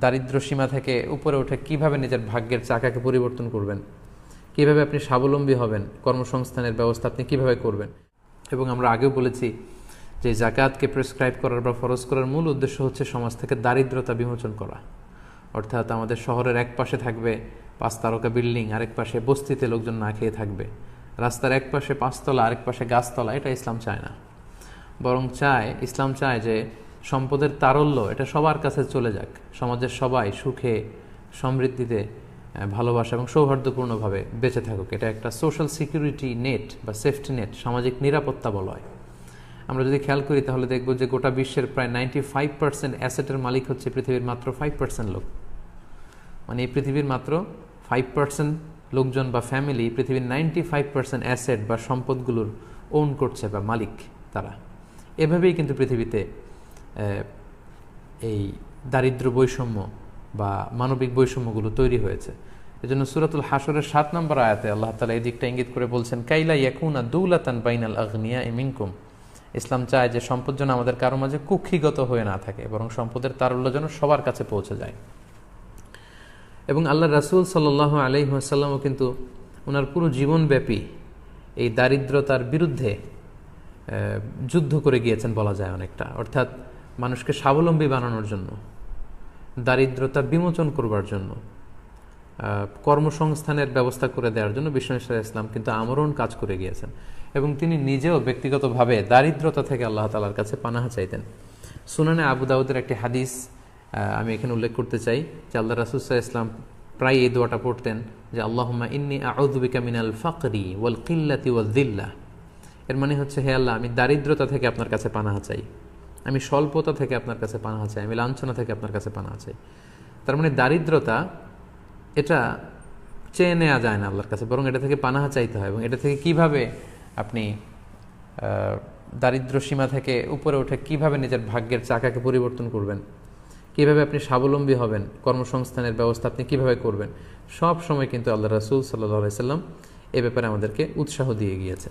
দারিদ্র সীমা থেকে উপরে উঠে কীভাবে নিজের ভাগ্যের চাকাকে পরিবর্তন করবেন? কীভাবে আপনি স্বাবলম্বী হবেন? কর্মসংস্থানের ব্যবস্থা আপনি কীভাবে করবেন? এবং আমরা আগেও বলেছি যে জাকাতকে প্রেসক্রাইব করার বা ফরজ করার মূল উদ্দেশ্য হচ্ছে সমাজ থেকে দারিদ্রতা বিমোচন করা। অর্থাৎ আমাদের শহরের এক পাশে থাকবে পাঁচ তারকা বিল্ডিং, আরেক পাশে বস্তিতে লোকজন না খেয়ে থাকবে। রাস্তার এক পাশে পাঁচতলা, আরেক পাশে গাছতলা, এটা ইসলাম চায় না। বরং চায়, ইসলাম চায় যে সম্পদের তারল্য, এটা সবার কাছে চলে যাক। সমাজের সবাই সুখে, সমৃদ্ধিতে ভালোবাসা এবং সৌহার্দ্যপূর্ণভাবে বেঁচে থাকুক। এটা একটা সোশ্যাল সিকিউরিটি নেট বা সেফটি নেট সামাজিক নিরাপত্তা বলয় আমরা যদি খেয়াল করি তাহলে দেখব যে গোটা বিশ্বের প্রায় নাইনটি ফাইভ পার্সেন্ট অ্যাসেটের মালিক হচ্ছে পৃথিবীর মাত্র ফাইভ পার্সেন্ট লোক। মানে এই পৃথিবীর মাত্র ফাইভ পার্সেন্ট লোকজন বা ফ্যামিলি পৃথিবীর নাইনটি ফাইভ পার্সেন্ট অ্যাসেট বা সম্পদগুলোর ওন করছে বা মালিক তারা। এভাবেই কিন্তু পৃথিবীতে এই দারিদ্র বৈষম্য বা মানবিক বৈষম্যগুলো তৈরি হয়েছে। এজন্য সুরাতুল হাসরের সাত নম্বর আয়াতে আল্লাহ তালা এই দিকটা ইঙ্গিত করে বলছেন, কাইলা ইয়াকুনা দৌলাতান বাইনাল আগনিয়া ইমিনকুম ইসলাম চায় যে সম্পদ যেন আমাদের কারও মাঝে কুক্ষিগত হয়ে না থাকে, বরং সম্পদের তারল্য যেন সবার কাছে পৌঁছে যায়। এবং আল্লাহ রাসুল সাল্লাহ আলহিহাসাল্লামও কিন্তু ওনার পুরো জীবনব্যাপী এই দারিদ্রতার বিরুদ্ধে যুদ্ধ করে গিয়েছেন বলা যায় অনেকটা। অর্থাৎ মানুষকে স্বাবলম্বী বানানোর জন্য, দারিদ্রতা বিমোচন করবার জন্য কর্মসংস্থানের ব্যবস্থা করে দেওয়ার জন্য বিষ্ণু ইসলাম কিন্তু আমরণ কাজ করে গিয়েছেন। এবং তিনি নিজেও ব্যক্তিগতভাবে দারিদ্রতা থেকে আল্লাহ তালার কাছে পানাহা চাইতেন। সুনানে আবু দাউদের একটি হাদিস আমি এখানে উল্লেখ করতে চাই যে আল্লাহ রাসুসাহ ইসলাম প্রায় এই দোয়াটা পড়তেন যে আল্লাহমা ইন্নি আউদ্দিকা মিনাল ফাকরি ওয়াল কিল্লাতি ওয়াল দিল্লা এর মানে হচ্ছে, হে আল্লাহ, আমি দারিদ্রতা থেকে আপনার কাছে পানাহা চাই। আমি স্বল্পতা থেকে আপনার কাছে পানাহা চাই, আমি লাঞ্ছনা থেকে আপনার কাছে পানাহা চাই। তার মানে দারিদ্রতা, এটা চেয়ে নেওয়া যায় না আল্লাহর কাছে, বরং এটা থেকে পানাহা চাইতে হয়। এবং এটা থেকে কীভাবে আপনি দারিদ্র সীমা থেকে উপরে উঠে কীভাবে নিজের ভাগ্যের চাকাকে পরিবর্তন করবেন? কীভাবে আপনি স্বাবলম্বী হবেন? কর্মসংস্থানের ব্যবস্থা আপনি কীভাবে করবেন? সব সময় কিন্তু আল্লাহ রাসুল সাল্লাহ সাল্লাম এ ব্যাপারে আমাদেরকে উৎসাহ দিয়ে গিয়েছে।